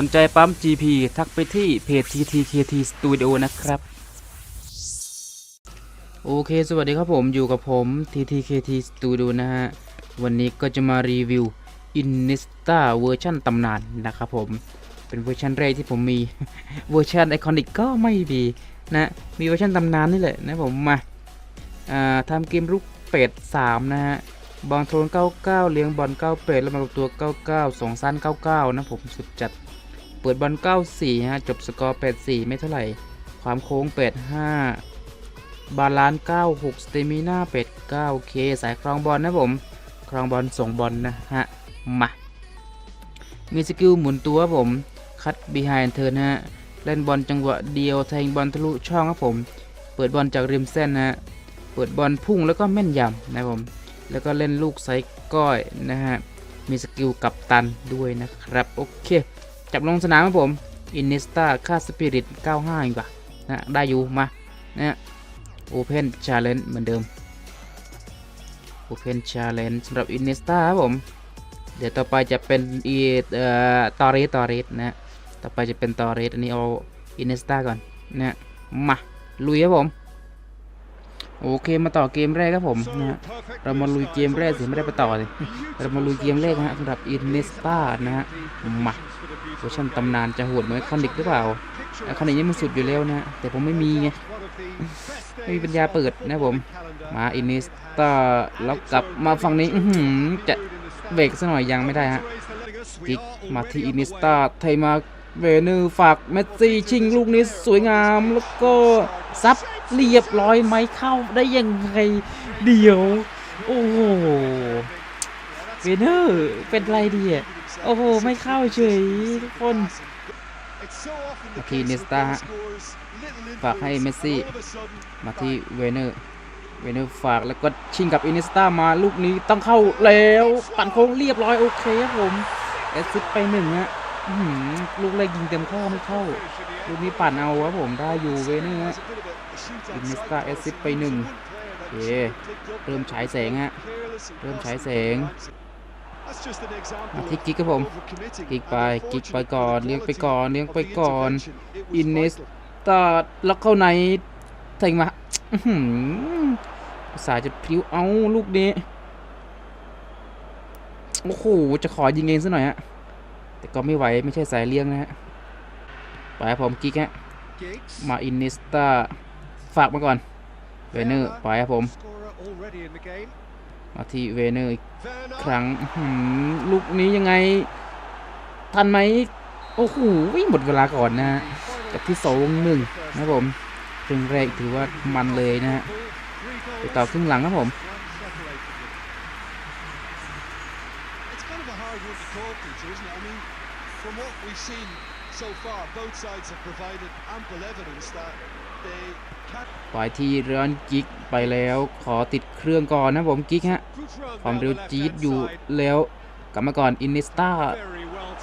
สนใจปั๊ม GP ทักไปที่เพจ TTKT Studio นะครับ โอเค สวัสดีครับผมอยู่กับผม TTKT Studio นะฮะ วันนี้ก็จะมารีวิว Inista เวอร์ชันตำนานนะครับผม เป็นเวอร์ชันแรกที่ผมมี เวอร์ชันไอคอนิกก็ไม่มีนะ มีเวอร์ชันตำนานนี่แหละนะผมมาทำเกมลูกเป็ด 3 นะฮะบอลโทน 99 เลี้ยงบอล 98 แล้วมากับตัว 99 2สั้น99 นะผมสุดจัด เปิดบอล94ฮะจบสกอร์84 ไม่เท่าไหร่ ความโค้ง 85 บาลานซ์96สเตมิน่า89โอเคสายครองบอลนะผม ครองบอลส่งบอลนะฮะ มา มีสกิลหมุนตัวผม คัด behind turn นฮะ เล่นบอลจังหวะเดียวแทงบอลทะลุช่องครับผม เปิดบอลจากริมเส้นนะฮะ เปิดบอลพุ่งแล้วก็แม่นยำนะผม แล้วก็เล่นลูกไซส์ก้อยนะฮะ มีสกิลกับตันด้วยนะครับ โอเค จับลงสนามครับผมอินนิสตาค่าสปิริต 95 อีกว่านะได้อยู่มานะโอเพนชาเลนจ์เหมือนเดิมโอเพนชาเลนจ์สำหรับอินนิสตาครับผม เดี๋ยวต่อไปจะเป็นอีเอ่อตอริสตอริสนะต่อไปจะเป็นตอริสอันนี้เอาอินนิสตาก่อนนะมาลุยครับผมโอเคมาต่อเกมแรกครับผมนะฮะเรามาลุยเกมแรกสิไม่ได้ไปต่อเลยเรามาลุยเกมแรกนะฮะสำหรับอินเนสตานะฮะมา เวอร์ชันตำนานจะโหดเหมือนคอนิกหรือเปล่าไอคอนิกนี่มันสุดอยู่แล้วนะ แต่ผมไม่มีไง ไม่มีปัญญาเปิดนะผม มาอินเนสตาแล้วกลับมาฝั่งนี้จะเบรกซะหน่อยยังไม่ได้ฮะกิกมาที่อินเนสตาไทยมาเวเนอร์ฝากเมสซี่ชิงลูกนี้สวยงามแล้วก็ซับเรียบร้อยไหมเข้าได้ยังไงเดี๋ยว โอ้โหเวเนอร์เป็นไรดีอะ โอ้โห ไม่เข้าเฉยทุกคนมาที่เนสตาฝากให้เมสซี่ มาที่เวเนอร์ เวเนอร์ฝากแล้วก็ชิงกับอินิสตามาลูกนี้ต้องเข้าแล้ว ปั่นโค้งเรียบร้อยโอเคครับผมแอสซิสไปหนึ่งฮะอื้อหือลูกแรกยิงเต็มข้อไม่เข้า ลูกนี้ปั่นเอาครับผมได้อยู่เวเนอร์อินิสตาแอสซิสไปหนึ่งโอเคเริ่มฉายแสงฮะ เริ่มฉายแสง ที่กิ๊กครับผมกิ๊กไปกิ๊กไปก่อนเลี้ยงไปก่อนเลี้ยงไปก่อนอินเนสตาแล้วเข้าในแทงมาอื้อหืออุตสาห์จะพลิ้วเอาลูกนี้โอ้โหจะขอยิงเองซะหน่อยฮะแต่ก็ไม่ไหวไม่ใช่สายเลี้ยงนะฮะไปครับผมกิ๊กฮะมาอินเนสตาฝากมาก่อนเวเนอร์ไปครับผม มาที่เวเนอร์อีกครั้งลูกนี้ยังไง ทันไหมโอ้โหหมดเวลาก่อนนะกับที่สองหนึ่งนะครับผมครึ่งแรกถือว่ามันเลยนะฮะไปต่อครึ่งหลังครับผม It's kind of a hard one to call, Peter, isn't it? I mean, from what we've seen so far, both sides have provided ample evidence that they can ไปที่เรือนกิ๊กไปแล้วขอติดเครื่องก่อนนะผมกิ๊กฮะความเร็วจี๊ดอยู่แล้วกลับมาก่อนอินนิสตา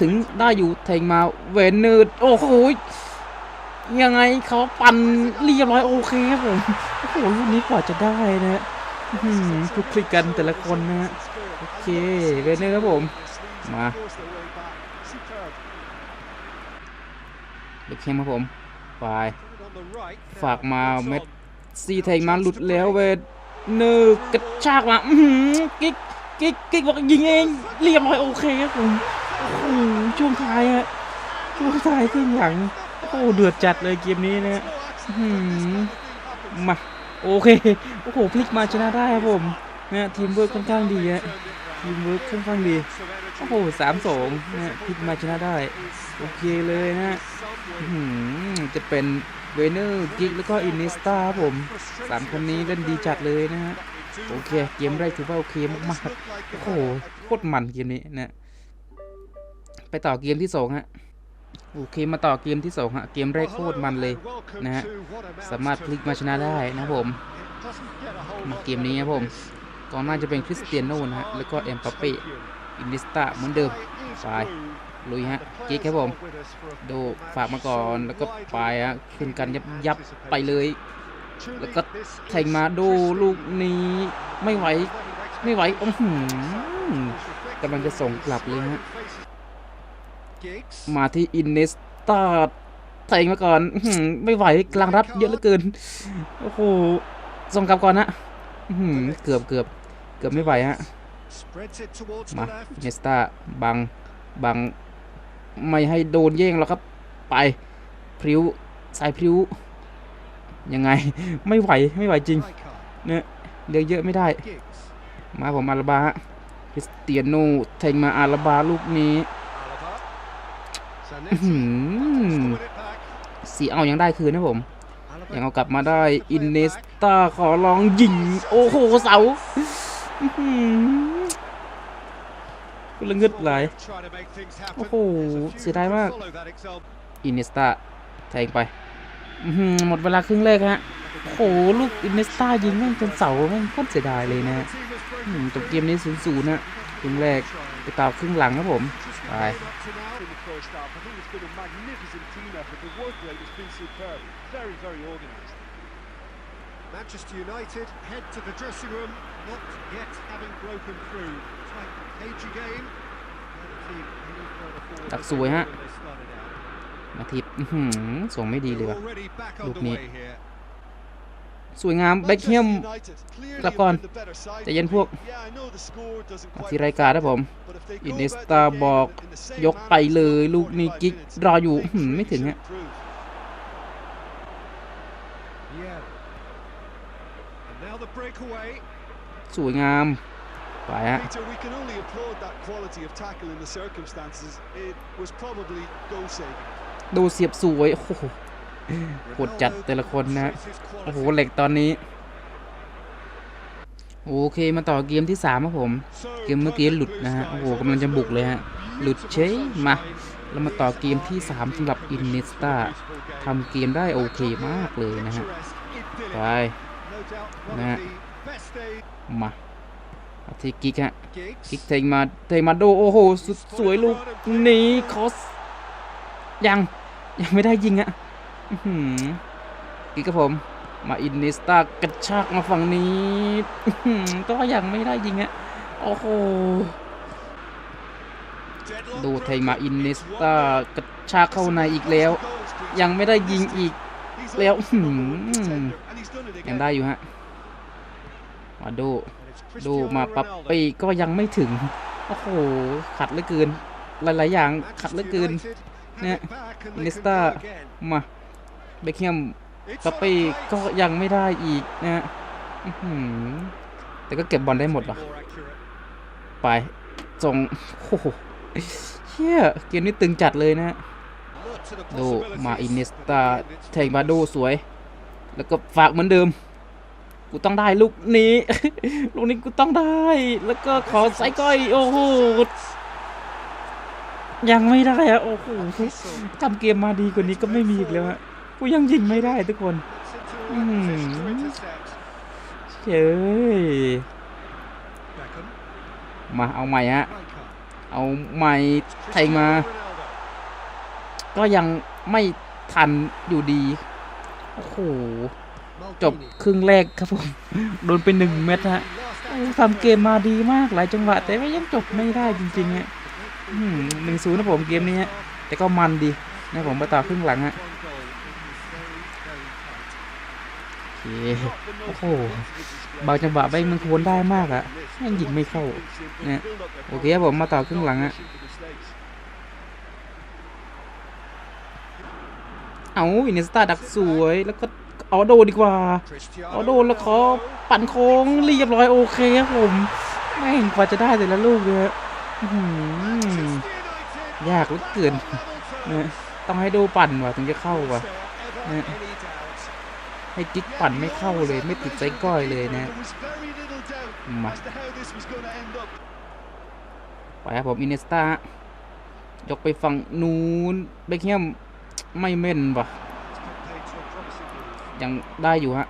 ถึงได้อยู่แทงมาเวนเนอร์โอ้โหยังไงเขาปั่นเรียบร้อยโอเคครับผมโอ้โหลูกนี้กว่าจะได้นะฮะอื้อหือคลุกคลิกกันแต่ละคนนะฮะโอเคเวนเนอร์ครับผม มาเด็กเข้มครับผมไป ฝากมาเม็ดซีแทงมาหลุดแล้วเวนเนอร์กระชากมาอื้อหือกิ๊กกิ๊กกิ๊กบอกยิงเองเรียบร้อยโอเคครับผมโอ้โหช่วงท้ายฮะช่วงท้ายครึ่งหลังโอ้โหเดือดจัดเลยเกมนี้นะฮะอื้อหือมาโอเคโอ้โหพลิกมาชนะได้ครับผมนะทีมเวิร์กค่อนข้างดีฮะ ทีมเวิร์กค่อนข้างดี โอ้โหสามสองนะพลิกมาชนะได้ โอเคเลยนะจะเป็นเวเนอร์กิกแล้วก็อินนิสตาครับผมสามคนนี้เล่นดีจัดเลยนะฮะ โอเค เกมแรกถือว่าโอเคมากๆ โอ้โหโคตรมันเกมนี้นะ ไปต่อเกมที่สองฮะโอเคมาต่อเกมที่สองฮะ เกมแรกโคตรมันเลยนะฮะ สามารถพลิกมาชนะได้นะผมมาเกมนี้ครับผม กองหน้าจะเป็นคริสเตียโน่นะฮะ แล้วก็เอ็มปัปเป้อินดิสตาเหมือนเดิมไปลุยฮะกิ๊กครับผม ดูฝากมาก่อนแล้วก็ไปฮะขึ้นกันยับยับไปเลย แล้วก็แทงมาดูลูกนี้ไม่ไหวไม่ไหวอื้อหือกำลังจะส่งกลับเลยฮะมาที่อินเนสตาแทงมาก่อนไม่ไหวกลางรับเยอะเหลือเกินโอ้โหส่งกลับก่อนนะ เกือบเกือบเกือบไม่ไหวฮะ Spreads it towards มา the left. อินเนสตาบัง บัง ไม่ให้โดนแย่งหรอกครับ ไป พริ้ว สายพริ้ว ยังไง ไม่ไหว ไม่ไหวจริง Rijkaard. เนี่ยเลี้ยงเยอะไม่ได้ Giggs. มาผมอาราบาฮะคริสเตียโนแทงมาอาราบาลูกนี้ Alaba. อื้อหื Zanetti. อ Win it back. สีเอายังได้คืนนะผม Alaba ยังเอากลับมาได้อินเนสตาขอลองยิง โอ้โหเสากูละเงึดไหลโอ้โหเสียดายมากอินเนสตาแทงไปหมดเวลาครึ่งแรกฮะโอ้โหลูกอินเนสตายิงแม่งจนเสาแม่งโคตรเสียดายเลยนะจบเกมนี้ศูนย์ศูนย์นะครึ่งแรกไปต่อครึ่งหลังครับผม just Bye. going up to now. in the first half. I think it's been a magnificent team effort. The work rate has been superb. Very, very organised. Manchester United head to the dressing room, not yet having broken through. Tight, cagey game. And the team a little further forward ดัก than สวย they ฮะ were when they started out. นาทีอื้อหือส่งไม่ดีเลย They're ว่ะ already back Look underway here. สวยงามแบ็คเฮียม Manchester United clearly กลับก่อน have been the better side ใจเย็น for พวก me. Yeah, I know the score doesn't มา quite ที่รายการนะผม but if they go อินเนส about ตา their game บอก in the same ยกไป manner as เลย the ลูกนี้45กิ๊ก minutes, รออยู่ things อื้อหือไม่ really ถึง should อะ improve. Yeah. And now the breakaway. สวยงามไปฮะ Peter, we can only applaud that quality of tackle in the circumstances. It was probably goal saving. ดูเสียบสวยโอ้โห โหดจัดแต่ละคนนะโอ้โหเหล็กตอนนี้ โอเคมาต่อเกมที่3ครับผม เกมเมื่อกี้หลุดนะฮะ โอ้โหกำลังจะบุกเลยฮะ หลุดเฉยมา เรามาต่อเกมที่ 3สำหรับอินเนสตาทำเกมได้โอเคมากเลยนะฮะ ไป No doubt one Nah. of the best days. มาอาที่กิกฮะกิกเทงมาเทงมาโดโอ้โหสุดสวยลูกนี้คอสยังยังไม่ได้ยิงอะ อีกครับผม มาอินนิสตากระชากมาฝั่งนี้ก็ยังไม่ได้ยิงอะโอ้โห ดูเทยมาอินนิสตากระชากเข้าในอีกแล้ว ยังไม่ได้ยิงอีกแล้วยังได้อยู่ฮะ มาดู ดูมาปั๊บปีก็ยังไม่ถึง โอ้โห ขัดเหลือเกิน หลาย ๆ อย่างขัดเหลือเกินเนี่ยนิสตามา เบคแฮม It's ปั๊บปี้ on ก็ plate. ยังไม่ได้อีกนะฮะอื้อหือแต่ก็เก็บบอลได้หมด Be ว่ะ more accurate. ไปส่งโอ้โหเชี่ยเกมนี้ตึงจัดเลยนะฮะ Look to the ดู possibilities, มาอินเนส but ตา again, it's แทงมาโดสวย แล้วก็ฝากเหมือนเดิม กูต้องได้ลูกนี้ ลูกนี้กูต้องได้ แล้วก็ขอไซส์ก้อย โอ้โห ยังไม่ได้อะโอ้โห Whistle. ทำเกมมาดีกว่านี้ก็ไม่มีอีกแล้วฮะ กูยังยิงไม่ได้ทุกคนเฮ้ยมาเอาใหม่ฮะ เอาใหม่แทงมา ก็ยังไม่ทันอยู่ดี โอ้โห จบครึ่งแรกครับผม โดนไปหนึ่งเม็ดฮะทำเกมมาดีมากหลายจังหวะ แต่ว่ยังจบไม่ได้จริงๆฮะหนึ่งศูนย์นะผมเกมนี้ฮะแต่ก็มันดีนะผมไปต่อครึ่งหลังฮะ เคโอ้โหบางจังหวะแม่งมันควรได้มากอะแม่งยิงไม่เข้าเนี่ยโอเคครับผมมาต่อครึ่งหลังฮะเอาอินเนสตาดักสวยแล้วก็เอาโดดีกว่า Cristiano เอาโดนแล้วเขอ Ronaldo. ปั่นโค้งเรียบร้อยโอเคครับผมแม่กว่าจะได้แต่ละลูกเลยอยากเหลือเกิน level terms. นต้องให้โดปั่นว่ะถึงจะเข้าว่ะ ให้กิ๊กปั่นไม่เข้าเลยไม่ติดใจก้อยเลยนะมาไปครับผมอินเนสตายกไปฝั่งนู้นเบคแฮมไม่แม่นวะยังได้อยู่ฮะ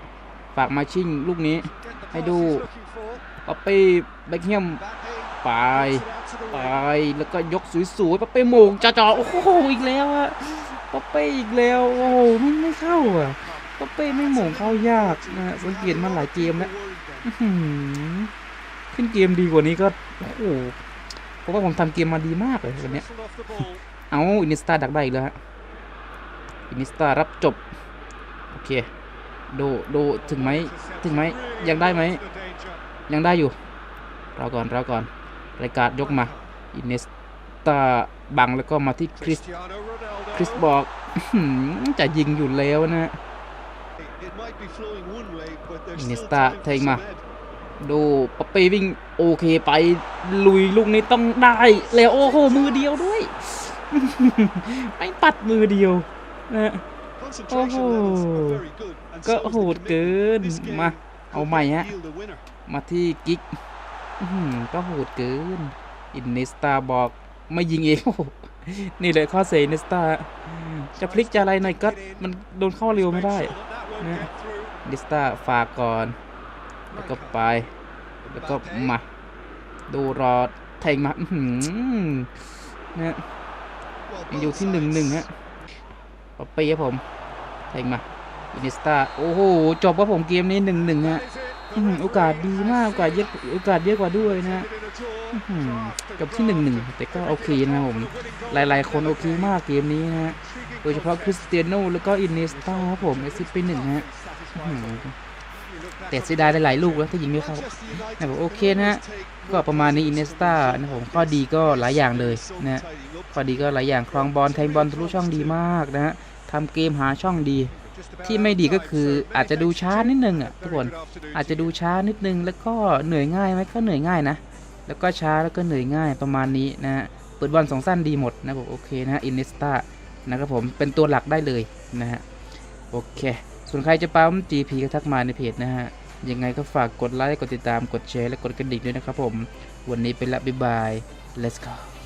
ฝากมาชิ่งลูกนี้ Get the Hay pass đu. he's looking for. ป๊อปปี้เบคแฮมไปไปแล้วก็ยกสวยๆป๊อปปี้โมงจ่อๆโอ้โหอีกแล้วอะป๊อปปี้อีกแล้วโอ้โหมันไม่เข้าอะ ป๊อปปี้ไม่โมงเข้ายากนะสังเกตมาหลายเกมแล้วอื้อหือขึ้นเกมดีกว่านี้ก็โอ้โหเพราะว่าผมทำเกมมาดีมากเลยวันเนี้ย Whistled off the ball. เอาอินิสตาดักได้อีกแล้วฮะอินิสตารับจบ โอเค โดโดถึงไหมถึงไหมยังได้ไหมยังได้อยู่รอก่อนรอก่อนรายการยกมาอินิสตาบังแล้วก็มาที่คริสคริสบอกอื้อหือจะยิงอยู่แล้วนะ It might be flowing one way, but there's still Iniesta time for เทง some มา head. ดูปะเปวิ่งโอเคไปลุยลูกนี้ต้องได้ แล้วโอ้โหมือเดียวด้วย ไม่ปัดมือเดียวนะ Concentration Oh. levels are very good, and ก็ so is โห the ดเกิน commitment. This game มาเอาใหม่ฮะ could yield a winner. มาที่กิ๊กอื้อหือก็โหดเกินอินเนสตาบอกไม่ยิงเองโอ้โหนี่เลยข้อเสียอินเนสตาจะพลิกจะอะไรหน่อยก็มันโดนเข้าเร็วไม่ได้ Make sure that that won't Yeah. get through. อินเนสตาฝากก่อน แล้วก็ไป แล้วก็มา ดูรอแทงมาอื้อหือนะ Well, ยังอยู่ที่หนึ่งหนึ่งฮะปอปปี้ครับผมแทงมาอินิสตาโอ้โห จบครับผมเกมนี้หนึ่งหนึ่งฮะโอกาสดีมาก โอกาสเยอะ โอกาสเยอะกว่าด้วยนะ จบที่หนึ่งหนึ่งแต่ก็โอเคนะครับผม หลายๆ คนโอเคมากเกมนี้นะฮะ โดยเฉพาะคริสเตียโนแล้วก็อินเนสตาครับผมเอซิปไปหนึ่งฮะแต่เสียดายหลายๆลูกแล้วที่ยิงไม่เข้า Manchester United นะผมโอเคนะฮะก็ประมาณนี้อินเนสตานะผมข้อดีก็หลายอย่างเลยนะข้อดีก็หลายอย่างครองบอลแทงบอลทะลุช่องดีมากนะฮะทำเกมหาช่องดีที่ไม่ดีก็คืออาจจะดูช้านิดนึงอะทุกคนอาจจะดูช้านิดนึงแล้วก็เหนื่อยง่ายไหมก็เหนื่อยง่ายนะ แล้วก็ช้าแล้วก็เหนื่อยง่ายประมาณนี้นะฮะเปิดบอลสองสั้นดีหมดนะผมโอเคนะอินเนสตานะครับผมเป็นตัวหลักได้เลยนะฮะโอเค ส่วนใครจะปั๊ม GP ก็ทักมาในเพจนะฮะยังไงก็ฝากกดไลค์กดติดตามกดแชร์และกดกระดิ่งด้วยนะครับผม วันนี้ไปละบ๊ายบาย let's go